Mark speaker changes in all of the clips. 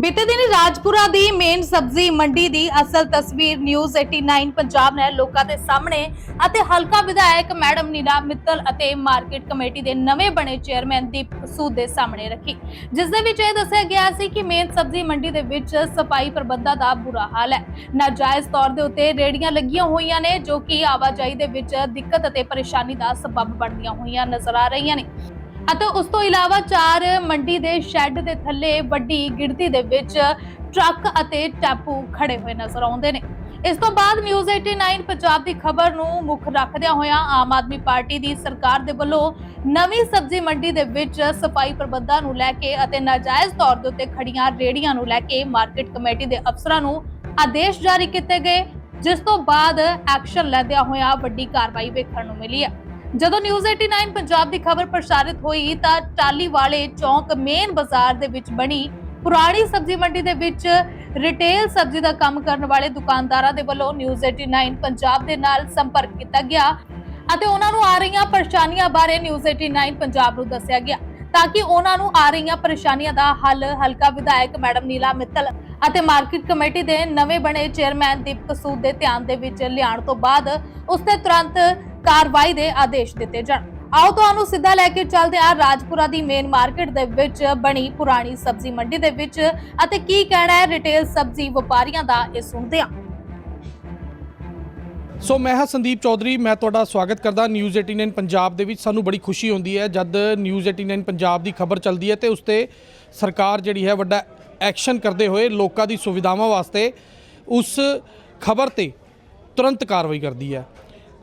Speaker 1: ਬੀਤੇ ਦਿਨ ਰਾਜਪੁਰਾ ਦੀ ਮੇਨ ਸਬਜ਼ੀ ਮੰਡੀ ਦੀ ਅਸਲ ਤਸਵੀਰ ਨਿਊਜ਼ 89 ਪੰਜਾਬ ਨੇ ਲੋਕਾਂ ਦੇ ਸਾਹਮਣੇ ਅਤੇ ਹਲਕਾ ਵਿਧਾਇਕ ਮੈਡਮ ਨੀਨਾ ਮਿੱਤਲ ਅਤੇ ਮਾਰਕੀਟ ਕਮੇਟੀ ਦੇ ਨਵੇਂ ਬਣੇ ਚੇਅਰਮੈਨ ਦੀਪ ਸੂਦ ਦੇ ਸਾਹਮਣੇ ਰੱਖੀ। ਜਿਸ ਦੇ ਵਿੱਚ ਇਹ ਦੱਸਿਆ ਗਿਆ ਸੀ ਕਿ ਮੇਨ ਸਬਜ਼ੀ ਮੰਡੀ ਦੇ ਵਿੱਚ ਸਫ਼ਾਈ ਪ੍ਰਬੰਧਾਂ ਦਾ ਬੁਰਾ ਹਾਲ ਹੈ। ਨਾਜਾਇਜ਼ ਤੌਰ ਦੇ ਉੱਤੇ ਰੇੜੀਆਂ ਲੱਗੀਆਂ ਹੋਈਆਂ ਨੇ, ਜੋ ਕਿ ਆਵਾਜਾਈ ਦੇ ਵਿੱਚ ਦਿੱਕਤ ਅਤੇ ਪਰੇਸ਼ਾਨੀ ਦਾ ਸਬਬ ਬਣਦੀਆਂ ਹੋਈਆਂ ਨਜ਼ਰ ਆ ਰਹੀਆਂ ਨੇ। ਅਤੇ ਉਸ ਤੋਂ ਇਲਾਵਾ ਚਾਰ ਮੰਡੀ ਦੇ ਸ਼ੈੱਡ ਦੇ ਥੱਲੇ ਵੱਡੀ ਗਿਣਤੀ ਦੇ ਵਿੱਚ ਟਰੱਕ ਅਤੇ ਟੈਂਪੂ ਖੜੇ ਹੋਏ ਨਜ਼ਰ ਆਉਂਦੇ ਨੇ। ਇਸ ਤੋਂ ਬਾਅਦ ਨਿਊਜ਼ 89 ਪੰਜਾਬ ਦੀ ਖਬਰ ਨੂੰ ਮੁੱਖ ਰੱਖਦਿਆਂ ਹੋਇਆਂ ਆਮ ਆਦਮੀ ਪਾਰਟੀ ਦੀ ਸਰਕਾਰ ਦੇ ਵੱਲੋਂ ਨਵੀਂ ਸਬਜ਼ੀ ਮੰਡੀ ਦੇ ਵਿੱਚ ਸਫ਼ਾਈ ਪ੍ਰਬੰਧਾਂ ਨੂੰ ਲੈ ਕੇ ਅਤੇ ਨਾਜਾਇਜ਼ ਤੌਰ ਦੇ ਉੱਤੇ ਖੜੀਆਂ ਰੇੜੀਆਂ ਨੂੰ ਲੈ ਕੇ ਮਾਰਕੀਟ ਕਮੇਟੀ ਦੇ ਅਫਸਰਾਂ ਨੂੰ ਆਦੇਸ਼ ਜਾਰੀ ਕੀਤੇ ਗਏ, ਜਿਸ ਤੋਂ ਬਾਅਦ ਐਕਸ਼ਨ ਲੈਂਦਿਆਂ ਹੋਇਆਂ ਵੱਡੀ ਕਾਰਵਾਈ ਵੇਖਣ ਨੂੰ ਮਿਲੀ ਹੈ। ਜਦੋਂ ਨਿਊਜ਼ 89 ਪੰਜਾਬ ਦੀ ਖਬਰ ਪ੍ਰਸਾਰਿਤ ਹੋਈ ਤਾਂ ਟਾਲੀ ਵਾਲੇ ਚੌਂਕ ਮੇਨ ਬਾਜ਼ਾਰ ਦੇ ਵਿੱਚ ਬਣੀ ਪੁਰਾਣੀ ਸਬਜ਼ੀ ਮੰਡੀ ਦੇ ਵਿੱਚ ਰਿਟੇਲ ਸਬਜ਼ੀ ਦਾ ਕੰਮ ਕਰਨ ਵਾਲੇ ਦੁਕਾਨਦਾਰਾਂ ਦੇ ਵੱਲੋਂ ਨਿਊਜ਼ 89 ਪੰਜਾਬ ਦੇ ਨਾਲ ਸੰਪਰਕ ਕੀਤਾ ਗਿਆ ਅਤੇ ਉਹਨਾਂ ਨੂੰ ਆ ਰਹੀਆਂ ਪਰੇਸ਼ਾਨੀਆਂ ਬਾਰੇ ਨਿਊਜ਼ 89 ਪੰਜਾਬ ਨੂੰ ਦੱਸਿਆ ਗਿਆ ਤਾਂ ਕਿ ਉਹਨਾਂ ਨੂੰ ਆ ਰਹੀਆਂ ਪਰੇਸ਼ਾਨੀਆਂ ਦਾ ਹੱਲ ਹਲਕਾ ਵਿਧਾਇਕ ਮੈਡਮ ਨੀਲਾ ਮਿੱਤਲ ਅਤੇ ਮਾਰਕੀਟ ਕਮੇਟੀ ਦੇ ਨਵੇਂ ਬਣੇ ਚੇਅਰਮੈਨ ਦੀਪਕ ਸੂਦ ਦੇ ਧਿਆਨ ਦੇ ਵਿੱਚ ਲਿਆਉਣ ਤੋਂ ਬਾਅਦ ਉਸ ਤੇ ਤੁਰੰਤ ਕਾਰਵਾਈ ਦੇ ਆਦੇਸ਼ ਦਿੱਤੇ ਜਾਣ। ਆਓ ਤੁਹਾਨੂੰ ਸਿੱਧਾ ਲੈ ਕੇ ਚੱਲਦੇ ਆ ਰਾਜਪੁਰਾ ਦੀ ਮੇਨ ਮਾਰਕੀਟ ਦੇ ਵਿੱਚ ਬਣੀ ਪੁਰਾਣੀ ਸਬਜ਼ੀ ਮੰਡੀ ਦੇ ਵਿੱਚ ਅਤੇ ਕੀ ਕਹਿਣਾ ਹੈ ਰਿਟੇਲ ਸਬਜ਼ੀ ਵਪਾਰੀਆਂ ਦਾ ਇਹ ਸੁਣਦੇ ਹਾਂ।
Speaker 2: ਸੋ ਮੈਂ ਹਾਂ ਸੰਦੀਪ ਚੌਧਰੀ, ਮੈਂ ਤੁਹਾਡਾ ਸਵਾਗਤ ਕਰਦਾ ਨਿਊਜ਼ 89 ਪੰਜਾਬ ਦੇ ਵਿੱਚ। ਸਾਨੂੰ ਬੜੀ ਖੁਸ਼ੀ ਹੁੰਦੀ ਹੈ ਜਦ ਨਿਊਜ਼ 89 ਪੰਜਾਬ ਦੀ ਖਬਰ ਚੱਲਦੀ ਹੈ ਤੇ ਉਸ ਤੇ ਸਰਕਾਰ ਜਿਹੜੀ ਹੈ ਵੱਡਾ ਐਕਸ਼ਨ ਕਰਦੇ ਹੋਏ ਲੋਕਾਂ ਦੀ ਸੁਵਿਧਾਵਾਂ ਵਾਸਤੇ ਉਸ ਖਬਰ ਤੇ ਤੁਰੰਤ ਕਾਰਵਾਈ ਕਰਦੀ ਹੈ।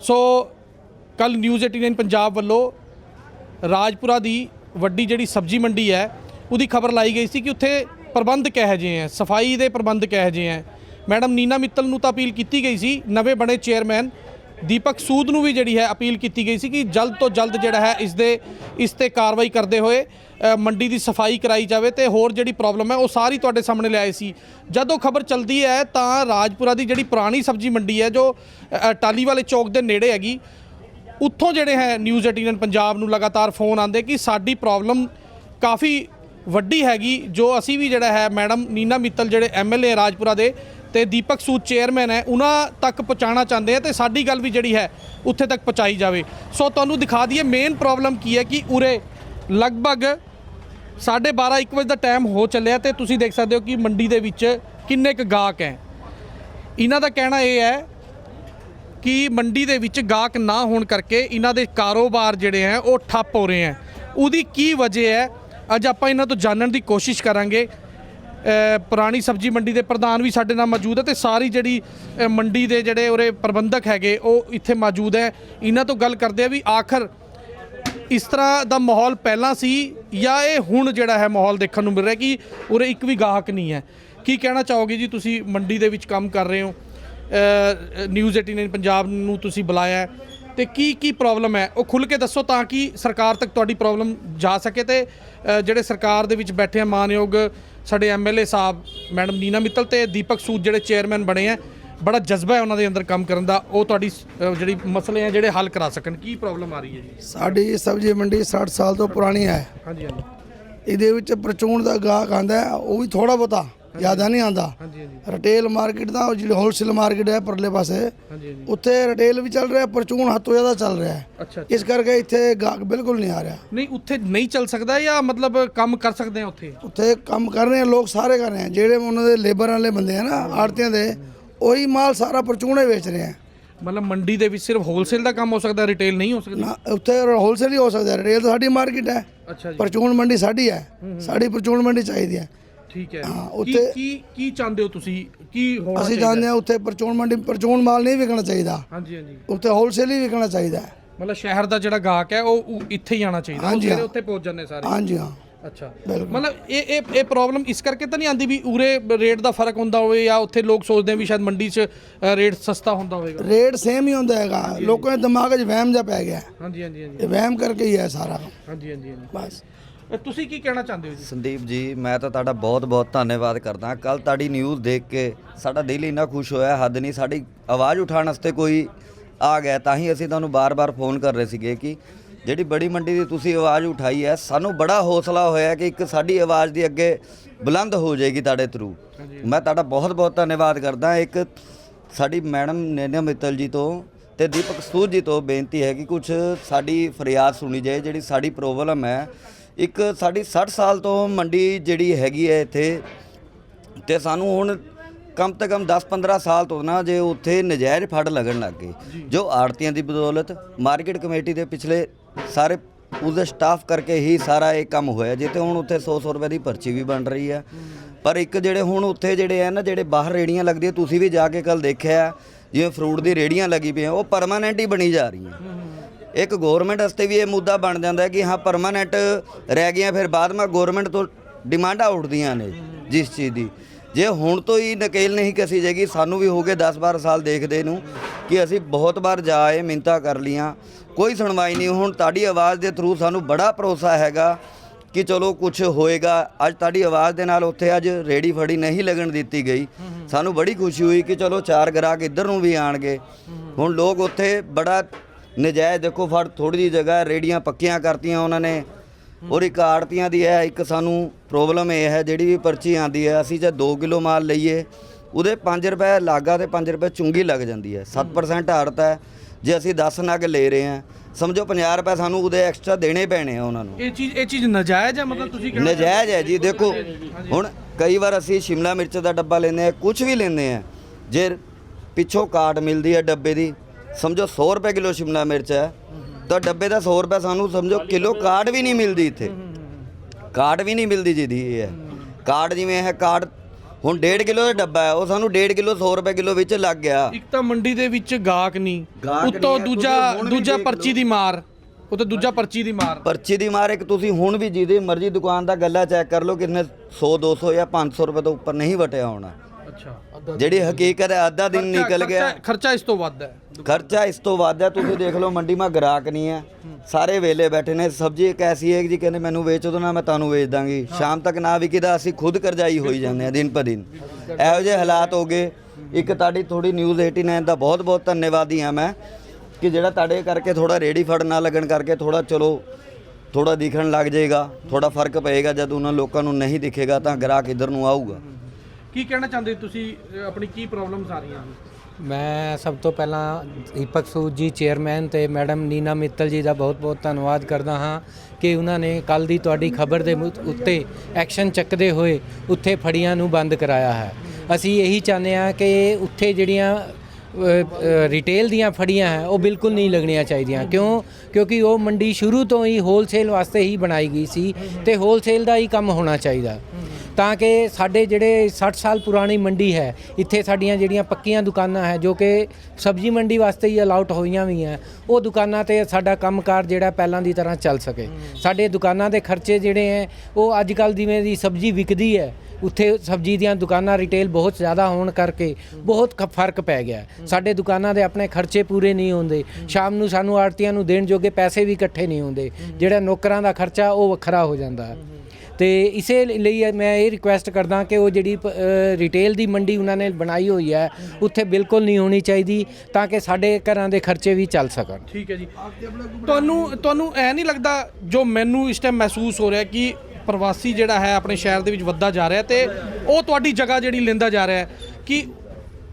Speaker 2: ਸੋ ਕੱਲ ਨਿਊਜ਼ 89 ਪੰਜਾਬ ਵੱਲੋਂ ਰਾਜਪੁਰਾ ਦੀ ਵੱਡੀ ਜਿਹੜੀ ਸਬਜ਼ੀ ਮੰਡੀ ਹੈ ਉਹਦੀ ਖਬਰ ਲਾਈ ਗਈ ਸੀ ਕਿ ਉੱਥੇ ਪ੍ਰਬੰਧ ਕਿਹੋ ਜਿਹੇ ਹੈ ਸਫ਼ਾਈ ਦੇ ਪ੍ਰਬੰਧ ਕਿਹੋ ਜਿਹੇ ਹੈ। ਮੈਡਮ ਨੀਨਾ ਮਿੱਤਲ ਨੂੰ ਤਾਂ ਅਪੀਲ ਕੀਤੀ ਗਈ ਸੀ ਨਵੇਂ ਬਣੇ ਚੇਅਰਮੈਨ ਦੀਪਕ ਸੂਦ ਨੂੰ ਵੀ ਜਿਹੜੀ ਹੈ ਅਪੀਲ ਕੀਤੀ ਗਈ ਸੀ ਕਿ ਜਲਦ ਤੋਂ ਜਲਦ ਜਿਹੜਾ ਹੈ ਇਸ ਦੇ ਇਸ ਤੇ ਕਾਰਵਾਈ ਕਰਦੇ ਹੋਏ ਮੰਡੀ ਦੀ ਸਫ਼ਾਈ ਕਰਾਈ ਜਾਵੇ ਤੇ ਹੋਰ ਜਿਹੜੀ ਪ੍ਰੋਬਲਮ ਹੈ ਉਹ ਸਾਰੀ ਤੁਹਾਡੇ ਸਾਹਮਣੇ ਲਿਆਏ ਸੀ। ਜਦੋਂ ਖਬਰ ਚਲਦੀ ਹੈ ਤਾਂ ਰਾਜਪੁਰਾ ਦੀ ਜਿਹੜੀ ਪੁਰਾਣੀ ਸਬਜ਼ੀ ਮੰਡੀ ਹੈ ਜੋ ਅ, ਵਾਲੇ ਚੌਕ ਦੇ ਨੇੜੇ ਹੈਗੀ ਉੱਥੋਂ ਜਿਹੜੇ ਹੈ ਨਿਊਜ਼ 89 ਪੰਜਾਬ ਨੂੰ ਲਗਾਤਾਰ ਫੋਨ ਆਉਂਦੇ ਕਿ ਸਾਡੀ ਪ੍ਰੋਬਲਮ ਕਾਫੀ ਵੱਡੀ ਹੈਗੀ, ਜੋ ਅਸੀਂ ਵੀ ਜਿਹੜਾ ਹੈ ਮੈਡਮ ਨੀਨਾ ਮਿੱਤਲ ਜਿਹੜੇ ਐਮਐਲਏ ਰਾਜਪੁਰਾ ਦੇ ਤੇ ਦੀਪਕ ਸੂਦ ਚੇਅਰਮੈਨ ਹੈ, ਉਹਨਾਂ ਤੱਕ ਪਹੁੰਚਾਉਣਾ ਚਾਹੁੰਦੇ ਆ ਤੇ ਸਾਡੀ ਗੱਲ ਵੀ ਜਿਹੜੀ ਹੈ ਉੱਥੇ ਤੱਕ ਪਹੁੰਚਾਈ ਜਾਵੇ। ਸੋ ਤੁਹਾਨੂੰ ਦਿਖਾ ਦਈਏ ਮੇਨ ਪ੍ਰੋਬਲਮ ਕੀ ਹੈ ਕਿ ਉਰੇ ਲਗਭਗ 12:30 1 ਵਜੇ ਦਾ ਟਾਈਮ ਹੋ ਚੱਲਿਆ ਤੇ ਤੁਸੀਂ ਦੇਖ ਸਕਦੇ ਹੋ ਕਿ ਮੰਡੀ ਦੇ ਵਿੱਚ ਕਿੰਨੇ ਕੁ ਗਾਹਕ ਹੈ। ਇਹਨਾਂ ਦਾ ਕਹਿਣਾ ਇਹ ਹੈ ਕਿ ਮੰਡੀ ਦੇ ਵਿੱਚ ਗਾਹਕ ਨਾ ਹੋਣ ਕਰਕੇ ਇਹਨਾਂ ਦੇ ਕਾਰੋਬਾਰ ਜਿਹੜੇ ਹੈ ਉਹ ਠੱਪ ਹੋ ਰਹੇ ਹੈ। ਉਹਦੀ ਕੀ ਵਜ੍ਹਾ ਹੈ? ਅੱਜ ਆਪਾਂ ਇਹਨਾਂ ਤੋਂ ਜਾਣਨ ਦੀ ਕੋਸ਼ਿਸ਼ ਕਰਾਂਗੇ। ਪੁਰਾਣੀ ਸਬਜ਼ੀ ਮੰਡੀ ਦੇ ਪ੍ਰਧਾਨ ਵੀ ਸਾਡੇ ਨਾਲ ਮੌਜੂਦ ਹੈ ਤੇ ਸਾਰੀ ਜਿਹੜੀ ਮੰਡੀ ਦੇ ਜਿਹੜੇ ਉਰੇ ਪ੍ਰਬੰਧਕ ਹੈਗੇ, ਉਹ ਇੱਥੇ ਮੌਜੂਦ ਹੈ। ਇਹਨਾਂ ਤੋਂ ਗੱਲ ਕਰਦੇ ਆ ਵੀ ਆਖਰ ਇਸ ਤਰ੍ਹਾਂ ਦਾ ਮਾਹੌਲ ਪਹਿਲਾਂ ਸੀ ਜਾਂ ਇਹ ਹੁਣ ਜਿਹੜਾ ਹੈ ਮਾਹੌਲ ਦੇਖਣ ਨੂੰ ਮਿਲ ਰਿਹਾ ਕਿ ਉਰੇ ਇੱਕ ਵੀ ਗਾਹਕ ਨਹੀਂ ਹੈ। ਕੀ ਕਹਿਣਾ ਚਾਹੋਗੇ ਜੀ? ਤੁਸੀਂ ਮੰਡੀ ਦੇ ਵਿੱਚ ਕੰਮ ਕਰ ਰਹੇ ਹੋ। ਨਿਊਜ਼ 89 ਪੰਜਾਬ ਨੂੰ ਤੁਸੀਂ ਬੁਲਾਇਆ ਹੈ। ਤੇ ਕੀ ਕੀ ਪ੍ਰੋਬਲਮ ਹੈ? ਉਹ ਖੁੱਲ ਕੇ ਦੱਸੋ ਤਾਂ ਕਿ ਸਰਕਾਰ ਤੱਕ ਤੁਹਾਡੀ ਪ੍ਰੋਬਲਮ ਜਾ ਸਕੇ ਤੇ ਜਿਹੜੇ ਸਰਕਾਰ ਦੇ ਵਿੱਚ ਬੈਠੇ ਆ ਮਾਨਯੋਗ ਸਾਡੇ ਐਮਐਲਏ ਸਾਹਿਬ ਮੈਡਮ ਨੀਨਾ ਮਿੱਤਲ ਤੇ ਦੀਪਕ ਸੂਦ ਜਿਹੜੇ ਚੇਅਰਮੈਨ ਬਣੇ ਆ ਬੜਾ ਜਜ਼ਬਾ ਹੈ ਉਹਨਾਂ ਦੇ ਅੰਦਰ ਕੰਮ ਕਰਨ ਦਾ। ਉਹ ਤੁਹਾਡੀ ਜਿਹੜੀ ਮਸਲੇ ਆ ਜਿਹੜੇ ਹੱਲ ਕਰਾ ਸਕਣ। ਕੀ ਪ੍ਰੋਬਲਮ ਆ ਰਹੀ ਹੈ ਜੀ?
Speaker 3: ਸਾਡੀ ਸਬਜ਼ੀ ਮੰਡੀ 60 ਸਾਲ ਤੋਂ ਪੁਰਾਣੀ ਹੈ।
Speaker 2: ਹਾਂਜੀ ਹਾਂਜੀ।
Speaker 3: ਇਹਦੇ ਵਿੱਚ ਪ੍ਰਚੂਨ ਦਾ ਗਾਹਕ ਆਂਦਾ ਉਹ ਵੀ ਥੋੜਾ ਬਹੁਤਾ। ਜ਼ਿਆਦਾ ਨਹੀਂ ਆਂਦਾ ਰਿਟੇਲ ਮਾਰਕੀਟ ਦਾ ਉਹ ਜਿਹੜੀ ਹੋਲਸੇਲ ਮਾਰਕੀਟ ਹੈ ਪਰਲੇ ਪਾਸੇ ਉੱਥੇ ਰਿਟੇਲ ਵੀ ਚੱਲ ਰਿਹਾ ਪ੍ਰਚੂਨ ਹੱਥੋਂ ਜ਼ਿਆਦਾ ਚੱਲ ਰਿਹਾ ਹੈ।
Speaker 2: ਅੱਛਾ
Speaker 3: ਇਸ ਕਰਕੇ ਇੱਥੇ ਗਾਹਕ ਬਿਲਕੁਲ ਨਹੀਂ ਆ ਰਿਹਾ।
Speaker 2: ਨਹੀਂ ਉੱਥੇ ਨਹੀਂ ਚੱਲ ਸਕਦਾ ਜਾਂ ਮਤਲਬ ਕੰਮ ਕਰ ਸਕਦੇ ਆ ਉੱਥੇ?
Speaker 3: ਉੱਥੇ ਕੰਮ ਕਰ ਰਹੇ ਆ ਲੋਕ ਸਾਰੇ ਕਰ ਰਹੇ ਆ। ਜਿਹੜੇ ਉਹਨਾਂ ਦੇ ਲੇਬਰ ਵਾਲੇ ਬੰਦੇ ਆ ਨਾ ਆੜਤੀਆਂ ਦੇ ਉਹੀ ਮਾਲ ਸਾਰਾ ਪ੍ਰਚੂਨ ਵੇਚ ਰਹੇ ਆ।
Speaker 2: ਮਤਲਬ ਮੰਡੀ ਦੇ ਵਿੱਚ ਸਿਰਫ ਹੋਲਸੇਲ ਦਾ ਕੰਮ ਹੋ ਸਕਦਾ ਰਿਟੇਲ ਨਹੀਂ ਹੋ ਸਕਦੀ?
Speaker 3: ਨਾ ਉੱਥੇ ਹੋਲਸੇਲ ਹੀ ਹੋ ਸਕਦਾ ਰਿਟੇਲ ਤਾਂ ਸਾਡੀ ਮਾਰਕੀਟ ਹੈ।
Speaker 2: ਅੱਛਾ ਜੀ।
Speaker 3: ਪ੍ਰਚੂਨ ਮੰਡੀ ਸਾਡੀ ਹੈ। ਸਾਡੀ ਪ੍ਰਚੂਨ ਮੰਡੀ ਚਾਹੀਦੀ ਹੈ।
Speaker 2: ਠੀਕ ਹੈ।
Speaker 3: ਉੱਥੇ-
Speaker 2: ਕੀ ਕੀ ਚਾਹੁੰਦੇ ਹੋ ਤੁਸੀਂ? ਕੀ ਹੋਣਾ
Speaker 3: ਅਸੀਂ
Speaker 2: ਚਾਹੀਦਾ?
Speaker 3: ਹਾਂ ਉੱਥੇ ਪ੍ਰਚੂਨ ਮੰਡੀ ਪ੍ਰਚੂਨ ਮਾਲ ਨਹੀਂ ਵਿਕਣਾ ਚਾਹੀਦਾ।
Speaker 2: ਹਾਂਜੀ ਹਾਂਜੀ।
Speaker 3: ਉੱਥੇ ਹੋਲਸੇਲ ਹੀ ਵਿਕਣਾ ਚਾਹੀਦਾ ਹੈ।
Speaker 2: ਮਤਲਬ ਸ਼ਹਿਰ ਦਾ ਜਿਹੜਾ ਗਾਹਕ ਹੈ ਉਹ ਇੱਥੇ ਹੀ ਆਣਾ ਚਾਹੀਦਾ।
Speaker 3: ਹਾਂ।
Speaker 2: ਉੱਥੇ ਪਹੁੰਚ ਜਾਂਦੇ ਸਾਰੇ।
Speaker 3: ਹਾਂਜੀ ਹਾਂ।
Speaker 2: ਅੱਛਾ। ਮਤਲਬ ਇਹ ਇਹ ਇਹ ਪ੍ਰੋਬਲਮ ਇਸ ਕਰਕੇ ਤਾਂ ਨਹੀਂ ਆਂਦੀ ਵੀ ਉਰੇ ਰੇਟ ਦਾ ਫ਼ਰਕ ਹੁੰਦਾ ਹੋਵੇ ਜਾਂ ਉੱਥੇ ਲੋਕ ਸੋਚਦੇ ਆ ਵੀ ਸ਼ਾਇਦ ਮੰਡੀ 'ਚ ਰੇਟ ਸਸਤਾ ਹੁੰਦਾ ਹੋਵੇਗਾ।
Speaker 3: ਰੇਟ ਸੇਮ ਹੀ ਹੁੰਦਾ ਹੈਗਾ। ਲੋਕਾਂ ਦੇ ਦਿਮਾਗ 'ਚ ਵਹਿਮ ਜਾ ਪੈ ਗਿਆ।
Speaker 2: ਹਾਂਜੀ ਹਾਂਜੀ ਹਾਂਜੀ।
Speaker 3: ਇਹ ਵਹਿਮ ਕਰਕੇ ਹੀ ਹੈ ਸਾਰਾ।
Speaker 2: ਹਾਂਜੀ ਹਾਂਜੀ ਹਾਂਜੀ।
Speaker 3: ਬਸ।
Speaker 2: ਅ, ਤੁਸੀਂ ਕੀ ਕਹਿਣਾ ਚਾਹੁੰਦੇ ਹੋ ਜੀ?
Speaker 4: ਸੰਦੀਪ ਜੀ ਮੈਂ ਤਾਂ ਤੁਹਾਡਾ ਬਹੁਤ-ਬਹੁਤ ਧੰਨਵਾਦ ਕਰਦਾ ਕੱਲ ਤੁਹਾਡੀ ਨਿਊਜ਼ ਦੇਖ ਕੇ ਸਾਡਾ ਦਿਲ ਇੰਨਾ ਖੁਸ਼ ਹੋਇਆ ਹੱਦ ਨਹੀਂ ਸਾਡੀ ਆਵਾਜ਼ ਉਠਾਉਣ ਵਾਸਤੇ ਕੋਈ ਆ ਗਿਆ ਤਾਂ ਹੀ ਅਸੀਂ ਤੁਹਾਨੂੰ ਬਾਰ-ਬਾਰ ਫੋਨ ਕਰ ਰਹੇ ਸੀਗੇ ਕਿ ਜਿਹੜੀ ਬੜੀ ਮੰਡੀ ਦੀ ਤੁਸੀਂ ਆਵਾਜ਼ ਉਠਾਈ ਹੈ ਸਾਨੂੰ ਬੜਾ ਹੌਸਲਾ ਹੋਇਆ ਕਿ ਇੱਕ ਸਾਡੀ ਆਵਾਜ਼ ਦੀ ਅੱਗੇ ਬੁਲੰਦ ਹੋ ਜਾਏਗੀ ਤੁਹਾਡੇ ਥਰੂ ਮੈਂ ਤੁਹਾਡਾ ਬਹੁਤ ਬਹੁਤ ਧੰਨਵਾਦ ਕਰਦਾ ਇੱਕ ਸਾਡੀ ਮੈਡਮ ਨੇਨਾ ਮਿੱਤਲ ਜੀ ਤੋਂ ਤੇ ਦੀਪਕ ਸੂਦ ਜੀ ਤੋਂ ਬੇਨਤੀ ਹੈ ਕਿ ਕੁਝ ਸਾਡੀ ਫਰਿਆਦ ਸੁਣੀ ਜਾਏ ਜਿਹੜੀ ਸਾਡੀ ਪ੍ਰੋਬਲਮ ਹੈ ਇੱਕ ਸਾਡੀ 60 ਸਾਲ ਤੋਂ ਮੰਡੀ ਜਿਹੜੀ ਹੈਗੀ ਹੈ ਇੱਥੇ ਤੇ ਸਾਨੂੰ ਹੁਣ ਕਮ ਤੇ ਕਮ 10-15 ਸਾਲ ਤੋਂ ਨਾ ਜੇ ਉੱਥੇ ਨਜਾਇਜ਼ ਫੜ ਲੱਗਣ ਲੱਗ ਗਏ। ਜੋ। ਆੜਤੀਆਂ ਦੀ ਬਦੌਲਤ ਮਾਰਕੀਟ ਕਮੇਟੀ ਦੇ ਪਿਛਲੇ ਸਾਰੇ ਉਹਦੇ ਸਟਾਫ ਕਰਕੇ ਹੀ ਸਾਰਾ ਇਹ ਕੰਮ ਹੋਇਆ ਜਿੱਤੇ ਹੁਣ ਉੱਥੇ 100-100 ਰੁਪਏ ਦੀ ਪਰਚੀ ਵੀ ਬਣ ਰਹੀ ਹੈ। ਪਰ ਇੱਕ ਜਿਹੜੇ ਹੁਣ ਉੱਥੇ ਜਿਹੜੇ ਆ ਨਾ ਜਿਹੜੇ ਬਾਹਰ ਰੇੜੀਆਂ ਲੱਗਦੀਆਂ ਤੁਸੀਂ ਵੀ ਜਾ ਕੇ ਕੱਲ ਦੇਖਿਆ ਜਿਵੇਂ ਫਰੂਟ ਦੀ ਰੇੜੀਆਂ ਲੱਗੀ ਪਈਆਂ ਉਹ ਪਰਮਾਨੈਂਟ ਹੀ ਬਣੀ ਜਾ ਰਹੀਆਂ। ਇੱਕ ਗਵਰਨਮੈਂਟ ਵਾਸਤੇ ਵੀ ਇਹ ਮੁੱਦਾ ਬਣ ਜਾਂਦਾ ਕਿ ਹਾਂ ਪਰਮਾਨੈਂਟ ਰਹਿ ਗਈਆਂ, ਫਿਰ ਬਾਅਦ ਵਿੱਚ ਗਵਰਨਮੈਂਟ ਤੋਂ ਡਿਮਾਂਡਾਂ ਉੱਠਦੀਆਂ ਨੇ ਜਿਸ ਚੀਜ਼ ਦੀ। ਜੇ ਹੁਣ ਤੋਂ ਹੀ ਨਕੇਲ ਨਹੀਂ ਕਸੀ ਜਾਏਗੀ, ਸਾਨੂੰ ਵੀ ਹੋ ਗਏ 10-12 ਸਾਲ ਦੇਖਦੇ ਨੂੰ ਕਿ ਅਸੀਂ ਬਹੁਤ ਵਾਰ ਜਾਏ ਮਿੰਤਾ ਕਰ ਲੀਆਂ ਕੋਈ ਸੁਣਵਾਈ ਨਹੀਂ, ਹੁਣ ਤੁਹਾਡੀ ਆਵਾਜ਼ ਦੇ ਥਰੂ ਸਾਨੂੰ ਬੜਾ ਭਰੋਸਾ ਹੈਗਾ ਕਿ ਚਲੋ ਕੁਝ ਹੋਏਗਾ। ਅੱਜ ਤੁਹਾਡੀ ਆਵਾਜ਼ ਦੇ ਨਾਲ ਉੱਥੇ ਅੱਜ ਰੇੜੀ ਫੜੀ ਨਹੀਂ ਲੱਗਣ ਦਿੱਤੀ ਗਈ। ਸਾਨੂੰ ਬੜੀ ਖੁਸ਼ੀ ਹੋਈ ਕਿ ਚਲੋ ਚਾਰ ਗ੍ਰਾਹਕ ਇੱਧਰ ਨੂੰ ਵੀ ਆਣਗੇ। ਹੁਣ ਲੋਕ ਉੱਥੇ ਬੜਾ ਨਜਾਇਜ਼ ਦੇਖੋ ਫੜ ਥੋੜੀ ਜਿਹੀ ਜਗ੍ਹਾ ਰੇੜੀਆਂ ਪੱਕੀਆਂ ਕਰਤੀਆਂ ਉਹਨਾਂ ਨੇ। ਔਰ ਇੱਕ ਆੜਤੀਆਂ ਦੀ ਹੈ ਇੱਕ ਸਾਨੂੰ ਪ੍ਰੋਬਲਮ ਇਹ ਹੈ ਜਿਹੜੀ ਵੀ ਪਰਚੀ ਆਂਦੀ ਹੈ ਅਸੀਂ ਜੇ 2 ਕਿਲੋ ਮਾਲ ਲਈਏ ਉਹਦੇ 5 ਰੁਪਏ ਲਾਗਾ ਤੇ 5 ਰੁਪਏ ਚੁੰਗੀ ਲੱਗ ਜਾਂਦੀ ਹੈ। 7% ਆੜਤ ਹੈ ਜੇ ਅਸੀਂ 10 ਨਗ ਲੈ ਰਹੇ ਹਾਂ ਸਮਝੋ 50 ਰੁਪਏ ਸਾਨੂੰ ਉਹਦੇ ਐਕਸਟਰਾ ਦੇਣੇ ਪੈਣੇ ਆ ਉਹਨਾਂ ਨੂੰ।
Speaker 2: ਇਹ ਚੀਜ਼ ਇਹ ਚੀਜ਼ ਨਜਾਇਜ਼ ਹੈ ਮਤਲਬ ਤੁਸੀਂ ਕਹਿਣਾ
Speaker 4: ਨਜਾਇਜ਼ ਹੈ ਜੀ ਦੇਖੋ ਹੁਣ ਕਈ ਵਾਰ ਅਸੀਂ ਸ਼ਿਮਲਾ ਮਿਰਚ ਦਾ ਡੱਬਾ ਲੈਂਦੇ ਆ ਕੁਝ ਵੀ ਲੈਂਦੇ ਆ ਜੇ ਪਿੱਛੋਂ ਕਾਟ ਮਿਲਦੀ ਹੈ ਡੱਬੇ ਦੀ ਸਮਝੋ 100 ਰੁਪਏ ਕਿਲੋ ਸ਼ਿਮਲਾ ਮਿਰਚ ਹੈ ਤਾਂ ਡੱਬੇ ਦਾ 100 ਰੁਪਏ ਸਾਨੂੰ ਸਮਝੋ ਕਿਲੋ ਕਾਟ ਵੀ ਨਹੀਂ ਮਿਲਦੀ ਇੱਥੇ। ਕਾਟ ਵੀ ਨਹੀਂ ਮਿਲਦੀ ਜਿਹਦੀ ਇਹ ਹੈ। ਕਾਟ ਜਿਵੇਂ ਹੈ ਕਾਟ ਹੁਣ 1.5 ਕਿਲੋ ਦਾ ਡੱਬਾ ਹੈ ਉਹ ਸਾਨੂੰ 1.5 ਕਿਲੋ 100 ਰੁਪਏ ਕਿਲੋ ਵਿੱਚ ਲੱਗ ਗਿਆ।
Speaker 2: ਇੱਕ ਤਾਂ ਮੰਡੀ ਦੇ ਵਿੱਚ ਗਾਹਕ ਨਹੀਂ ਉੱਤੋਂ ਦੂਜਾ ਦੂਜਾ ਪਰਚੀ ਦੀ ਮਾਰ ਉੱਤੇ ਦੂਜਾ ਪਰਚੀ ਦੀ ਮਾਰ।
Speaker 4: ਪਰਚੀ ਦੀ ਮਾਰ ਇੱਕ ਤੁਸੀਂ ਹੁਣ ਵੀ ਜਿਹਦੀ ਮਰਜ਼ੀ ਦੁਕਾਨ ਦਾ ਗੱਲਾ ਚੈੱਕ ਕਰ ਲਓ ਕਿੰਨੇ 100 200 ਜਾਂ 500 ਰੁਪਏ ਤੋਂ ਉੱਪਰ ਨਹੀਂ ਵਟਿਆ ਹੋਣਾ।
Speaker 2: ਅੱਛਾ।
Speaker 4: ਜਿਹੜੀ ਹਕੀਕਤ ਹੈ ਅੱਧਾ ਦਿਨ ਨਿਕਲ ਗਿਆ।
Speaker 2: ਖਰਚਾ- ਇਸ ਤੋਂ ਵੱਧ ਹੈ।
Speaker 4: ਖਰਚਾ ਇਸ ਤੋਂ ਵੱਧ ਹੈ ਤੁਸੀਂ ਦੇਖ ਲਓ ਮੰਡੀ ਮਾ ਗਰਾਕ ਨਹੀਂ ਹੈ। ਸਾਰੇ ਵੇਲੇ ਬੈਠੇ ਨੇ ਸਬਜ਼ੀ ਇੱਕ ਐਸੀ ਹੈ ਜੀ ਕਹਿੰਦੇ ਮੈਨੂੰ ਵੇਚ ਦੋ ਨਾ ਮੈਂ ਤੁਹਾਨੂੰ ਵੇਚ ਦਾਂਗੀ। ਸ਼ਾਮ ਤੱਕ ਨਾ ਵਿਕਦਾ ਅਸੀਂ ਖੁਦ ਕਰਜਾਈ ਹੋਈ ਜਾਂਦੇ ਆ ਦਿਨ ਪਰ ਦਿਨ। ਇਹੋ ਜਿਹੇ ਹਾਲਾਤ ਹੋ ਗਏ। ਇੱਕ ਤੁਹਾਡੀ ਥੋੜੀ ਨਿਊਜ਼ 89 ਦਾ ਬਹੁਤ ਬਹੁਤ ਧੰਨਵਾਦੀ ਹਾਂ ਮੈਂ ਕਿ ਜਿਹੜਾ ਤੁਹਾਡੇ ਕਰਕੇ ਥੋੜਾ ਰੇੜੀ ਫੜ ਨਾ ਲੱਗਣ ਕਰਕੇ ਥੋੜਾ ਚਲੋ ਥੋੜਾ ਦਿਖਣ ਲੱਗ ਜਾਏਗਾ ਥੋੜਾ ਫ਼ਰਕ ਪਏਗਾ ਜਦ ਉਹਨਾਂ ਲੋਕਾਂ ਨੂੰ ਨਹੀਂ ਦਿਖੇਗਾ ਤਾਂ ਗਰਾਕ ਇਧਰ ਨੂੰ ਆਊਗਾ।
Speaker 2: ਕੀ ਕਹਿਣਾ ਚਾਹੁੰਦੇ ਤੁਸੀਂ ਅ, ਆਪਣੀ ਕੀ ਪ੍ਰੋਬਲਮਸ ਆ ਰਹੀਆਂ ਨੇ?
Speaker 5: ਮੈਂ ਸਭ ਤੋਂ ਪਹਿਲਾਂ ਦੀਪਕ ਸੂਦ ਜੀ ਚੇਅਰਮੈਨ ਤੇ ਮੈਡਮ ਨੀਨਾ ਮਿੱਤਲ ਜੀ ਦਾ ਬਹੁਤ-ਬਹੁਤ ਧੰਨਵਾਦ ਕਰਦਾ ਹਾਂ ਕਿ ਉਹਨਾਂ ਨੇ ਕੱਲ ਦੀ ਤੁਹਾਡੀ ਖਬਰ ਦੇ ਮੁ- ਉੱਤੇ ਐਕਸ਼ਨ ਚੱਕਦੇ ਹੋਏ ਉੱਥੇ ਫੜੀਆਂ ਨੂੰ ਬੰਦ ਕਰਾਇਆ ਹੈ। ਅਸੀਂ ਇਹੀ ਚਾਹੁੰਦੇ ਹਾਂ ਕਿ ਉੱਥੇ ਜਿਹੜੀਆਂ ਰਿਟੇਲ ਦੀਆਂ ਫੜੀਆਂ ਹੈ ਉਹ ਬਿਲਕੁਲ ਨਹੀਂ ਲੱਗਣੀਆਂ ਚਾਹੀਦੀਆਂ। ਕਿਉਂ? ਕਿਉਂਕਿ ਉਹ ਮੰਡੀ ਸ਼ੁਰੂ ਤੋਂ ਹੀ ਹੋਲਸੇਲ ਵਾਸਤੇ ਹੀ ਬਣਾਈ ਗਈ ਸੀ ਤੇ ਹੋਲਸੇਲ ਦਾ ਹੀ ਕੰਮ ਹੋਣਾ ਚਾਹੀਦਾ। ਤਾਂ ਕਿ ਸਾਡੇ ਜਿਹੜੇ 60 ਸਾਲ ਪੁਰਾਣੀ ਮੰਡੀ ਹੈ, ਇੱਥੇ ਸਾਡੀਆਂ ਜਿਹੜੀਆਂ ਪੱਕੀਆਂ ਦੁਕਾਨਾਂ ਹੈ, ਜੋ ਕਿ ਸਬਜ਼ੀ ਮੰਡੀ ਵਾਸਤੇ ਹੀ ਅਲਾਉਟ ਹੋਈਆਂ ਵੀ ਹੈ, ਉਹ ਦੁਕਾਨਾਂ ਤੇ ਸਾਡਾ ਕੰਮਕਾਰ ਜਿਹੜਾ ਪਹਿਲਾਂ ਦੀ ਤਰ੍ਹਾਂ ਚੱਲ ਸਕੇ। ਸਾਡੇ ਦੁਕਾਨਾਂ ਦੇ ਖਰਚੇ ਜਿਹੜੇ ਹੈ, ਉਹ ਅੱਜ ਕੱਲ ਜਿਵੇਂ ਦੀ ਸਬਜ਼ੀ ਵਿਕਦੀ ਹੈ, ਉੱਥੇ ਸਬਜ਼ੀ ਦੀਆਂ ਦੁਕਾਨਾਂ ਰਿਟੇਲ ਬਹੁਤ ਜ਼ਿਆਦਾ ਹੋਣ ਕਰਕੇ ਬਹੁਤ ਫ਼ਰਕ ਪੈ ਗਿਆ ਸਾਡੇ ਦੁਕਾਨਾਂ ਦੇ ਆਪਣੇ ਖਰਚੇ ਪੂਰੇ ਨਹੀਂ ਹੁੰਦੇ। ਸ਼ਾਮ ਨੂੰ ਸਾਨੂੰ ਆੜਤੀਆਂ ਨੂੰ ਦੇਣ ਜੋਗੇ ਪੈਸੇ ਵੀ ਇਕੱਠੇ ਨਹੀਂ ਹੁੰਦੇ। ਜਿਹੜਾ ਨੌਕਰਾਂ ਦਾ ਖਰਚਾ, ਉਹ ਵੱਖਰਾ ਹੋ ਜਾਂਦਾ ਹੈ। ਤੇ ਇਸੇ ਲਈ ਮੈਂ ਇਹ ਰਿਕੁਐਸਟ ਕਰਦਾ ਕਿ ਉਹ ਜਿਹੜੀ ਰਿਟੇਲ ਦੀ ਮੰਡੀ ਉਹਨਾਂ ਨੇ ਬਣਾਈ ਹੋਈ ਹੈ ਉੱਥੇ ਬਿਲਕੁਲ ਨਹੀਂ ਹੋਣੀ ਚਾਹੀਦੀ ਤਾਂ ਕਿ ਸਾਡੇ ਘਰਾਂ ਦੇ ਖਰਚੇ ਵੀ ਚੱਲ ਸਕਣ।
Speaker 2: ਠੀਕ ਹੈ ਜੀ। ਤੁਹਾਨੂੰ ਤੁਹਾਨੂੰ ਐ ਨਹੀਂ ਲੱਗਦਾ ਜੋ ਮੈਨੂੰ ਇਸ ਟਾਈਮ ਮਹਿਸੂਸ ਹੋ ਰਿਹਾ ਕਿ ਪ੍ਰਵਾਸੀ ਜਿਹੜਾ ਹੈ ਆਪਣੇ ਸ਼ਹਿਰ ਦੇ ਵਿੱਚ ਵੱਧਦਾ ਜਾ ਰਿਹਾ ਤੇ ਉਹ ਤੁਹਾਡੀ ਜਗ੍ਹਾ ਜਿਹੜੀ ਲੈਂਦਾ ਜਾ ਰਿਹਾ ਹੈ ਕਿ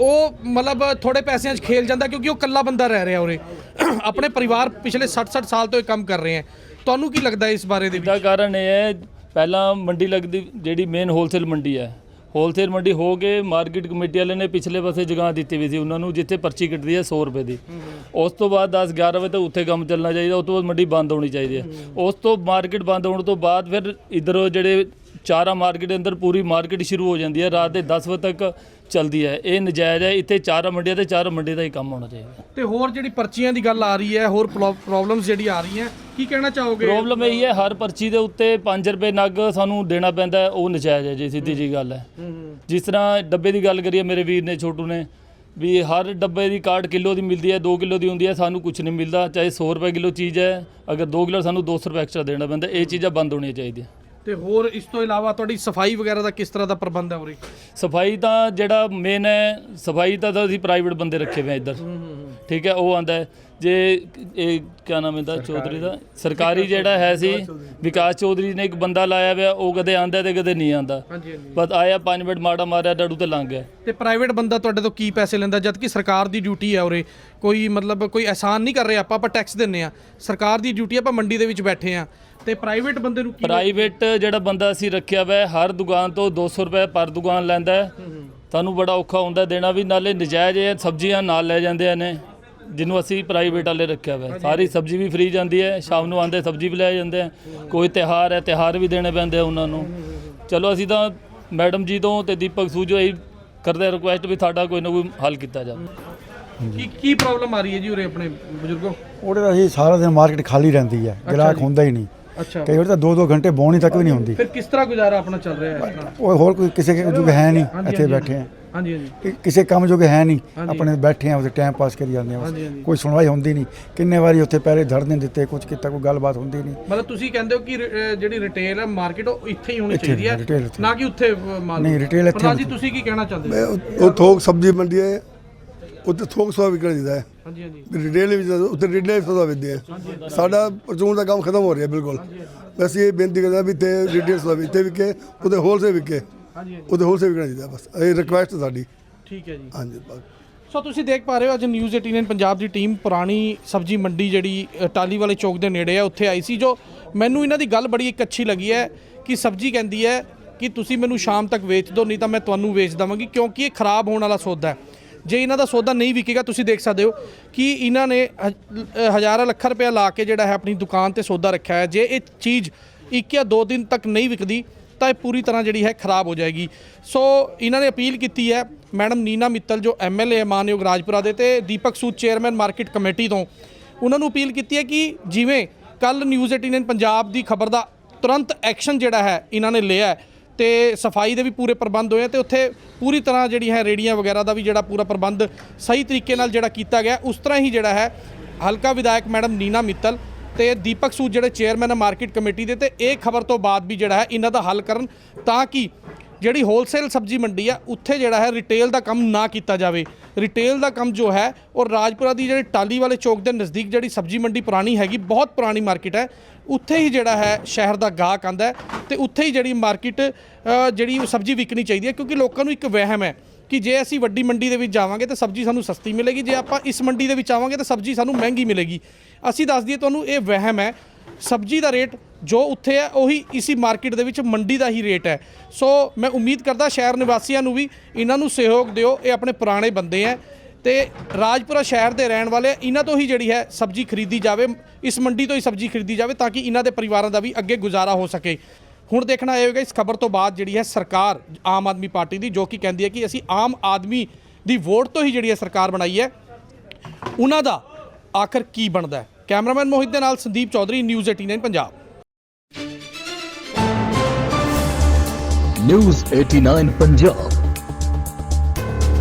Speaker 2: ਉਹ ਮਤਲਬ ਥੋੜੇ ਪੈਸਿਆਂ 'ਚ ਖੇਲ ਜਾਂਦਾ ਕਿਉਂਕਿ ਉਹ ਇਕੱਲਾ ਬੰਦਾ ਰਹਿ ਰਿਹਾ ਉਰੇ। ਆਪਣੇ ਪਰਿਵਾਰ ਪਿਛਲੇ 60-60 ਸਾਲ ਤੋਂ ਇਹ ਕੰਮ ਕਰ ਰਹੇ ਹੈ। ਤੁਹਾਨੂੰ ਕੀ ਲੱਗਦਾ ਇਸ ਬਾਰੇ ਦੇ
Speaker 6: ਦਾ
Speaker 2: ਵਿੱਚ
Speaker 6: ਕਾਰਨ ਇਹ ਹੈ ਪਹਿਲਾਂ ਮੰਡੀ ਲੱਗਦੀ ਜਿਹੜੀ ਮੇਨ ਹੋਲਸੇਲ ਮੰਡੀ ਹੈ। ਹੋਲਸੇਲ ਮੰਡੀ ਹੋ ਕੇ ਮਾਰਕੀਟ ਕਮੇਟੀ ਵਾਲੇ ਨੇ ਪਿਛਲੇ ਪਾਸੇ ਜਗ੍ਹਾ ਦਿੱਤੀ ਵੀ ਸੀ। ਉਹਨਾਂ ਨੂੰ ਜਿੱਥੇ ਪਰਚੀ ਕੱਟਦੀ ਹੈ 100 ਰੁਪਏ ਦੀ। ਉਸ ਤੋਂ ਬਾਅਦ 10 11 ਵਜੇ ਤੱਕ ਉੱਥੇ ਕੰਮ ਚੱਲਣਾ ਚਾਹੀਦਾ ਉਸ ਤੋਂ ਬਾਅਦ ਮੰਡੀ ਬੰਦ ਹੋਣੀ ਚਾਹੀਦੀ ਹੈ। ਉਸ ਤੋਂ ਮਾਰਕੀਟ ਬੰਦ ਹੋਣ ਤੋਂ ਬਾਅਦ ਫਿਰ ਇਧਰੋਂ ਜਿਹੜੇ ਚਾਰਾ ਮਾਰਕੀਟ ਦੇ ਅੰਦਰ ਪੂਰੀ ਮਾਰਕੀਟ ਸ਼ੁਰੂ ਹੋ ਜਾਂਦੀ ਹੈ ਰਾਤ ਦੇ 10 ਵਜੇ ਤੱਕ ਚੱਲਦੀ ਹੈ। ਇਹ ਨਜਾਇਜ਼ ਹੈ ਇੱਥੇ ਚਾਰਾ ਮੰਡੀਆਂ ਤੇ ਚਾਰ ਮੰਡੀ ਦਾ ਹੀ ਕੰਮ ਹੋਣਾ ਚਾਹੀਦਾ
Speaker 2: ਤੇ ਹੋਰ ਜਿਹੜੀ ਪਰਚੀਆਂ ਦੀ ਗੱਲ ਆ ਰਹੀ ਹੈ ਹੋਰ ਪ੍ਰੋਬਲਮਸ ਜਿਹੜੀ ਆ ਰਹੀਆਂ ਕੀ ਕਹਿਣਾ ਚਾਹੋਗੇ?
Speaker 6: ਪ੍ਰੋਬਲਮ ਇਹ ਹੈ ਹਰ ਪਰਚੀ ਦੇ ਉੱਤੇ 5 ਰੁਪਏ ਨਗ ਸਾਨੂੰ ਦੇਣਾ ਪੈਂਦਾ ਉਹ ਨਜਾਇਜ਼ ਹੈ ਜੀ ਸਿੱਧੀ ਜੀ ਗੱਲ ਹੈ। ਜਿਸ ਤਰ੍ਹਾਂ ਡੱਬੇ ਦੀ ਗੱਲ ਕਰੀਏ ਮੇਰੇ ਵੀਰ ਨੇ ਛੋਟੂ ਨੇ ਵੀ ਹਰ ਡੱਬੇ ਦੀ ਕਾਰਡ ਕਿਲੋ ਦੀ ਮਿਲਦੀ ਹੈ 2 ਕਿਲੋ ਦੀ ਹੁੰਦੀ ਹੈ ਸਾਨੂੰ ਕੁਝ ਨਹੀਂ ਮਿਲਦਾ ਚਾਹੇ 100 ਰੁਪਏ ਕਿਲੋ ਚੀਜ਼ ਹੈ ਅਗਰ 2 ਕਿਲੋ ਸਾਨੂੰ 200 ਰੁਪਏ ਐਕਸਟਰਾ ਦੇਣਾ ਪੈਂਦਾ ਇਹ ਚੀਜ਼ਾਂ ਬੰਦ ਹੋਣੀਆਂ ਚਾਹੀਦੀਆਂ।
Speaker 2: ਤੇ ਹੋਰ ਇਸ ਤੋਂ ਇਲਾਵਾ ਤੁਹਾਡੀ ਸਫ਼ਾਈ ਵਗੈਰਾ ਦਾ ਕਿਸ ਤਰ੍ਹਾਂ ਦਾ ਪ੍ਰਬੰਧ ਹੈ ਉਰੇ?
Speaker 6: ਸਫ਼ਾਈ ਤਾਂ ਜਿਹੜਾ ਮੇਨ ਹੈ ਸਫ਼ਾਈ ਤਾਂ ਤਾਂ ਅਸੀਂ ਪ੍ਰਾਈਵੇਟ ਬੰਦੇ ਰੱਖੇ ਹੋਏ ਆ ਇੱਧਰ। ਠੀਕ ਹੈ ਉਹ ਆਂਦਾ ਹੈ। ਜੇ ਇਹ ਕਿਆ ਨਾਮ ਇਹਦਾ ਚੌਧਰੀ ਦਾ? ਸਰਕਾਰੀ ਜਿਹੜਾ ਹੈ ਸੀ ਵਿਕਾਸ ਚੌਧਰੀ। ਨੇ ਇੱਕ ਬੰਦਾ ਲਾਇਆ ਹੋਇਆ ਉਹ ਕਦੇ ਆਂਦਾ ਤੇ ਕਦੇ ਨਹੀਂ ਆਂਦਾ
Speaker 2: ਹਾਂਜੀ ਹਾਂਜੀ।
Speaker 6: ਬਸ ਆਇਆ 5 ਮਿੰਟ ਮਾੜਾ ਮਾਰਿਆ ਡਾੜੂ ਤੇ ਲੰਘ ਗਿਆ।
Speaker 2: ਤੇ ਪ੍ਰਾਈਵੇਟ ਬੰਦਾ ਤੁਹਾਡੇ ਤੋਂ ਕੀ ਪੈਸੇ ਲੈਂਦਾ ਜਦ ਕਿ ਸਰਕਾਰ ਦੀ ਡਿਊਟੀ ਹੈ ਉਰੇ। ਕੋਈ ਮਤਲਬ ਕੋਈ ਅਹਿਸਾਨ ਨਹੀਂ ਕਰ ਰਹੇ ਆਪਾਂ ਆਪਾਂ ਟੈਕਸ ਦਿੰਨੇ ਆ। ਸਰਕਾਰ ਦੀ ਡਿਊਟੀ ਆਪਾਂ ਮੰਡੀ ਦੇ ਵਿੱਚ ਬੈਠੇ ਆ। ਤੇ ਪ੍ਰਾਈਵੇਟ ਬੰਦੇ ਨੂੰ ਕੀ
Speaker 6: ਪ੍ਰਾਈਵੇਟ ਜਿਹੜਾ ਬੰਦਾ ਅਸੀਂ ਰੱਖਿਆ ਹੋਇਆ ਹਰ ਦੁਕਾਨ ਤੋਂ 200 ਰੁਪਏ ਪਰ ਦੁਕਾਨ ਲੈਂਦਾ ਹੈ। ਤੁਹਾਨੂੰ ਬੜਾ ਔਖਾ ਹੁੰਦਾ ਦੇਣਾ ਵੀ ਨਾਲੇ ਨਜਾਇਜ਼ ਇਹ ਸਬਜ਼ੀਆਂ ਨਾਲ ਲੈ ਜਾਂਦੇ ਨੇ ਜਿਹਨੂੰ ਅਸੀਂ ਪ੍ਰਾਈਵੇਟ ਵਾਲੇ ਰੱਖਿਆ ਹੋਇਆ। ਸਾਰੀ ਸਬਜ਼ੀ ਵੀ ਫ੍ਰੀ ਜਾਂਦੀ ਹੈ ਸ਼ਾਮ ਨੂੰ ਆਂਦੇ ਸਬਜ਼ੀ ਵੀ ਲੈ ਜਾਂਦੇ ਆ ਕੋਈ ਤਿਹਾਰ ਹੈ ਤਿਹਾਰ ਵੀ ਦੇਣੇ ਪੈਂਦੇ ਆ ਉਹਨਾਂ ਨੂੰ। ਚਲੋ ਅਸੀਂ ਤਾਂ ਮੈਡਮ ਜੀ ਤੋਂ ਤੇ ਦੀਪਕ ਸੂਜੋ ਇਹ ਕਰਦੇ ਰਿਕੁਐਸਟ ਵੀ ਸਾਡਾ ਕੋਈ ਨਾ ਕੋਈ ਹੱਲ ਕੀਤਾ ਜਾਵੇ।
Speaker 2: ਕੀ ਕੀ ਪ੍ਰੋਬਲਮ ਆ ਰਹੀ ਹੈ ਜੀ ਉਰੇ ਆਪਣੇ ਬਜ਼ੁਰਗੋ?
Speaker 7: ਉਹਦੇ ਤਾਂ ਜੀ ਸਾਰਾ ਦਿਨ ਮਾਰਕੀਟ ਖਾਲੀ ਰਹਿੰਦੀ ਹੈ। ਗ੍ਰਾਹਕ ਹੁੰਦਾ ਹੀ ਨਹੀਂ।
Speaker 2: ਅੱਛਾ
Speaker 7: ਕਈ ਵਾਰ ਤਾਂ 2-2 ਘੰਟੇ ਬੋਣੀ ਤੱਕ ਵੀ ਨਹੀਂ ਹੁੰਦੀ
Speaker 2: ਫਿਰ ਕਿਸ ਤਰ੍ਹਾਂ ਗੁਜ਼ਾਰਾ ਆਪਣਾ ਚੱਲ ਰਿਹਾ ਹੈ ਇਸ ਤਰ੍ਹਾਂ
Speaker 7: ਉਹ ਹੋਰ ਕੋਈ ਕਿਸੇ ਜੋਗ ਹੈ ਨਹੀਂ ਇੱਥੇ। ਬੈਠੇ ਆ
Speaker 2: ਹਾਂਜੀ ਹਾਂਜੀ
Speaker 7: ਕਿ- ਕਿਸੇ ਕੰਮ ਜੋਗੇ ਹੈ ਨਹੀਂ। ਆਪਣੇ ਬੈਠੇ ਆ ਉਹਦੇ ਟਾਈਮ ਪਾਸ ਕਰੀ ਜਾਂਦੇ ਆ ਬਸ।
Speaker 2: ਹਾਂਜੀ, ਹਾਂਜੀ।
Speaker 7: ਕੋਈ ਸੁਣਵਾਈ ਹੁੰਦੀ ਨਹੀਂ ਕਿੰਨੇ ਵਾਰੀ ਉੱਥੇ ਪਹਿਲੇ ਧਰਨੇ ਦਿੱਤੇ ਕੁਝ ਕੀਤਾ ਕੋਈ ਗੱਲਬਾਤ ਹੁੰਦੀ ਨਹੀਂ
Speaker 2: ਮਤਲਬ ਤੁਸੀਂ ਕਹਿੰਦੇ ਹੋ ਕਿ ਰ- ਅਹ ਜਿਹੜੀ ਰਿਟੇਲ ਹੈ ਮਾਰਕੀਟ ਉਹ ਇੱਥੇ ਹੀ ਹੋਣੀ
Speaker 7: ਇੱਥੇ
Speaker 2: ਚਾਹੀਦੀ ਹੈ
Speaker 7: retail ਇੱਥੇ।
Speaker 2: ਨਾ ਕਿ ਉੱਥੇ ਅਹ, ਮਾਲ
Speaker 7: ਨਹੀਂ, retail ਇੱਥੇ
Speaker 2: ਪ੍ਰਧਾਨ ਜੀ
Speaker 7: ਹੋਣੀ
Speaker 2: ਤੁਸੀਂ ਕੀ ਕਹਿਣਾ ਚਾਹੁੰਦੇ ਹੋ
Speaker 8: ਮੈਂ ਉਹ- ਸਬਜ਼ੀ ਮੰਡੀ ਹੈ ਉੱਥੇ ਥੋਕ ਸਵਾ ਵਿਕਣ ਦਿੰਦਾ ਹੈ
Speaker 2: ਹਾਂਜੀ ਹਾਂਜੀ।
Speaker 8: ਰਿਟੇਲ ਵਿੱਚ ਉੱਥੇ ਰਿਟੇਲ ਸੌਦਾ ਵੇਚਦੇ ਆ। ਸਾਡਾ ਪਰਚੂਨ ਦਾ ਕੰਮ ਖਤਮ ਹੋ ਰਿਹਾ ਬਿਲਕੁਲ। ਬਸ ਇਹ ਬੇਨਤੀ ਕਰਦਾ ਵੀ ਤੇ ਰਿਟੇਲ ਸੌਦਾ ਵੀ ਇੱਥੇ ਵਿਕੇ ਉਹਦੇ ਹੋਲਸੇਲ ਵਿਕੇ।
Speaker 2: ਹਾਂਜੀ ਹਾਂਜੀ।
Speaker 8: ਉਹਦੇ ਹੋਲਸੇਲ ਵਿਕਣਾ ਚਾਹੀਦਾ ਬਸ। ਇਹ ਰਿਕੁਐਸਟ ਸਾਡੀ।
Speaker 2: ਠੀਕ ਹੈ ਜੀ।
Speaker 8: ਹਾਂਜੀ ਬਸ।
Speaker 2: ਸੋ ਤੁਸੀਂ ਦੇਖ ਪਾ ਰਹੇ ਹੋ ਅੱਜ ਨਿਊਜ਼ 18 ਪੰਜਾਬ ਦੀ ਟੀਮ ਪੁਰਾਣੀ ਸਬਜ਼ੀ ਮੰਡੀ ਜਿਹੜੀ ਟਾਲੀ ਵਾਲੇ ਚੌਕ ਦੇ ਨੇੜੇ ਹੈ ਉੱਥੇ ਆਈ ਸੀ ਜੋ ਮੈਨੂੰ ਇਹਨਾਂ ਦੀ ਗੱਲ ਬੜੀ ਇੱਕ ਅੱਛੀ ਲੱਗੀ ਹੈ ਕਿ ਸਬਜ਼ੀ ਕਹਿੰਦੀ ਹੈ ਕਿ ਤੁਸੀਂ ਮੈਨੂੰ ਸ਼ਾਮ ਤੱਕ ਵੇਚ ਦਿਓ ਨਹੀਂ ਤਾਂ ਮੈਂ ਤੁਹਾਨੂੰ ਵੇਚ ਦਵਾਂਗੀ ਕਿਉਂਕਿ ਇਹ ਖਰਾਬ ਹੋਣ ਵਾਲਾ ਸੌਦਾ ਹੈ। ਜੇ ਇਹਨਾਂ ਦਾ ਸੌਦਾ ਨਹੀਂ ਵਿਕੇਗਾ, ਤੁਸੀਂ ਦੇਖ ਸਕਦੇ ਹੋ ਕਿ ਇਹਨਾਂ ਨੇ ਹਜ- ਹਜ਼ਾਰਾਂ ਲੱਖਾਂ ਰੁਪਏ ਲਾ ਕੇ ਜਿਹੜਾ ਹੈ ਆਪਣੀ ਦੁਕਾਨ ਤੇ ਸੌਦਾ ਰੱਖਿਆ ਹੈ। ਜੇ ਇਹ ਚੀਜ਼ ਇੱਕ ਜਾਂ ਦੋ ਦਿਨ ਤੱਕ ਨਹੀਂ ਵਿਕਦੀ, ਤਾਂ ਇਹ ਪੂਰੀ ਤਰ੍ਹਾਂ ਜਿਹੜੀ ਹੈ ਖਰਾਬ ਹੋ ਜਾਏਗੀ। ਸੋ ਇਹਨਾਂ ਨੇ ਅਪੀਲ ਕੀਤੀ ਹੈ, ਮੈਡਮ ਨੀਨਾ ਮਿੱਤਲ, ਜੋ ਐਮਐਲਏ ਮਾਨਯੋਗ ਰਾਜਪੁਰਾ ਦੇ ਤੇ Deepak Sood, chairman market committee ਤੋਂ, ਉਹਨਾਂ ਨੂੰ ਅਪੀਲ ਕੀਤੀ ਹੈ ਕਿ ਜਿਵੇਂ ਕੱਲ ਨਿਊਜ਼ 18 ਪੰਜਾਬ ਦੀ ਖਬਰ ਦਾ ਤੁਰੰਤ ਐਕਸ਼ਨ ਜਿਹੜਾ ਹੈ ਇਹਨਾਂ ਨੇ ਲਿਆ ਹੈ ਤੇ ਸਫ਼ਾਈ ਦੇ ਵੀ ਪੂਰੇ ਪ੍ਰਬੰਧ ਹੋਏ ਆ ਤੇ ਉੱਥੇ ਪੂਰੀ ਤਰ੍ਹਾਂ ਜਿਹੜੀ ਹੈ ਰੇੜੀਆਂ ਵਗੈਰਾ ਦਾ ਵੀ ਜਿਹੜਾ ਪੂਰਾ ਪ੍ਰਬੰਧ ਸਹੀ ਤਰੀਕੇ ਨਾਲ ਜਿਹੜਾ ਕੀਤਾ ਗਿਆ। ਉਸ ਤਰ੍ਹਾਂ ਹੀ ਜਿਹੜਾ ਹੈ ਹਲਕਾ ਵਿਧਾਇਕ ਮੈਡਮ ਨੀਨਾ ਮਿੱਤਲ ਤੇ ਦੀਪਕ ਸੂਦ ਜਿਹੜੇ ਚੇਅਰਮੈਨ ਹੈ ਮਾਰਕੀਟ ਕਮੇਟੀ ਦੇ ਤੇ ਇਹ ਖਬਰ ਤੋਂ ਬਾਅਦ ਵੀ ਜਿਹੜਾ ਹੈ ਇਹਨਾਂ ਦਾ ਹੱਲ ਕਰਨ ਤਾਂ ਕਿ ਜਿਹੜੀ ਹੋਲਸੇਲ ਸਬਜ਼ੀ ਮੰਡੀ ਆ, ਉੱਥੇ ਜਿਹੜਾ ਹੈ ਰਿਟੇਲ ਦਾ ਕੰਮ ਨਾ ਕੀਤਾ ਜਾਵੇ। ਰਿਟੇਲ ਦਾ ਕੰਮ ਜੋ ਹੈ ਉਹ ਰਾਜਪੁਰਾ ਦੀ ਜਿਹੜੀ ਟਾਲੀ ਵਾਲੇ ਚੌਕ ਦੇ ਨਜ਼ਦੀਕ ਜਿਹੜੀ ਸਬਜ਼ੀ ਮੰਡੀ ਪੁਰਾਣੀ ਹੈਗੀ, ਬਹੁਤ ਪੁਰਾਣੀ ਮਾਰਕੀਟ ਹੈ। ਉੱਥੇ ਹੀ ਜਿਹੜਾ ਹੈ ਸ਼ਹਿਰ ਦਾ ਗਾਹਕ ਆਂਦਾ ਹੈ ਤੇ ਉੱਥੇ ਹੀ ਜਿਹੜੀ ਮਾਰਕੀਟ ਜਿਹੜੀ ਸਬਜ਼ੀ ਵਿਕਣੀ ਚਾਹੀਦੀ ਹੈ ਕਿਉਂਕਿ ਲੋਕਾਂ ਨੂੰ ਇੱਕ ਵਹਿਮ ਹੈ ਕਿ ਜੇ ਅਸੀਂ ਵੱਡੀ ਮੰਡੀ ਦੇ ਵਿੱਚ ਜਾਵਾਂਗੇ ਤਾਂ ਸਬਜ਼ੀ ਸਾਨੂੰ ਸਸਤੀ ਮਿਲੇਗੀ, ਜੇ ਆਪਾਂ ਇਸ ਮੰਡੀ ਦੇ ਵਿੱਚ ਆਵਾਂਗੇ ਤਾਂ ਸਬਜ਼ੀ ਸਾਨੂੰ ਮਹਿੰਗੀ ਮਿਲੇਗੀ। ਅਸੀਂ ਦੱਸ ਦਈਏ ਤੁਹਾਨੂੰ ਇਹ ਵਹਿਮ ਹੈ, ਸਬਜ਼ੀ ਦਾ ਰੇਟ ਜੋ ਉੱਥੇ ਹੈ ਉਹੀ ਇਸੀ ਮਾਰਕੀਟ ਦੇ ਵਿੱਚ ਮੰਡੀ ਦਾ ਹੀ ਰੇਟ ਹੈ। ਸੋ ਮੈਂ ਉਮੀਦ ਕਰਦਾ ਸ਼ਹਿਰ ਨਿਵਾਸੀਆਂ ਨੂੰ ਵੀ ਇਹਨਾਂ ਨੂੰ ਸਹਿਯੋਗ ਦਿਓ, ਇਹ ਆਪਣੇ ਪੁਰਾਣੇ ਬੰਦੇ ਹੈ। ਤੇ ਰਾਜਪੁਰਾ ਸ਼ਹਿਰ ਦੇ ਰਹਿਣ ਵਾਲੇ ਇਹਨਾਂ ਤੋਂ ਹੀ ਜਿਹੜੀ ਹੈ ਸਬਜ਼ੀ ਖਰੀਦੀ ਜਾਵੇ, ਇਸ ਮੰਡੀ ਤੋਂ ਹੀ ਸਬਜ਼ੀ ਖਰੀਦੀ ਜਾਵੇ ਤਾਂ ਕਿ ਇਹਨਾਂ ਦੇ ਪਰਿਵਾਰਾਂ ਦਾ ਵੀ ਅੱਗੇ ਗੁਜ਼ਾਰਾ ਹੋ ਸਕੇ। ਹੁਣ ਦੇਖਣਾ ਇਹ ਹੋਵੇਗਾ ਇਸ ਖਬਰ ਤੋਂ ਬਾਅਦ ਜਿਹੜੀ ਹੈ ਸਰਕਾਰ ਆਮ ਆਦਮੀ ਪਾਰਟੀ ਦੀ, ਜੋ ਕਿ ਕਹਿੰਦੀ ਹੈ ਕਿ ਅਸੀਂ ਆਮ ਆਦਮੀ ਦੀ ਵੋਟ ਤੋਂ ਹੀ ਜਿਹੜੀ ਹੈ ਸਰਕਾਰ ਬਣਾਈ ਹੈ, ਉਹਨਾਂ ਦਾ ਆਖਰ ਕੀ ਬਣਦਾ ਹੈ? ਕੈਮਰਾਮੈਨ ਮੋਹਿਤ ਦੇ ਨਾਲ ਸੰਦੀਪ ਚੌਧਰੀ, ਨਿਊਜ਼ 18 ਪੰਜਾਬ।
Speaker 9: ਨਿਊਜ਼ 89 ਪੰਜਾਬ।